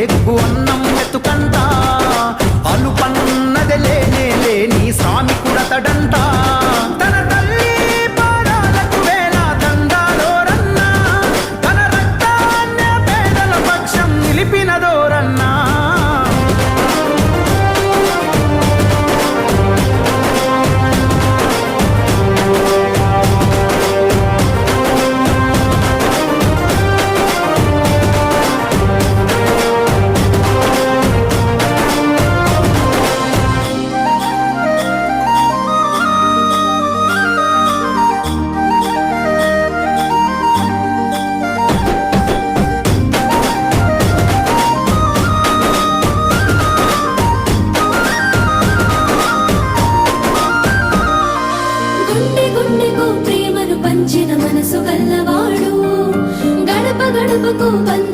ఎక్కువ అన్నం వెతుకంట అలుపన్నది లేనే లేని సామి కుడతడంట తన తల్లి పాదాలకు వేళ దండాలో రన్నా. తన రక్తాన్నే పేదల పక్షం నిలిపినదోరన్నా ప్రేమను పంచిన మనసు గల్లవాడు. గడప గడపకు పంచ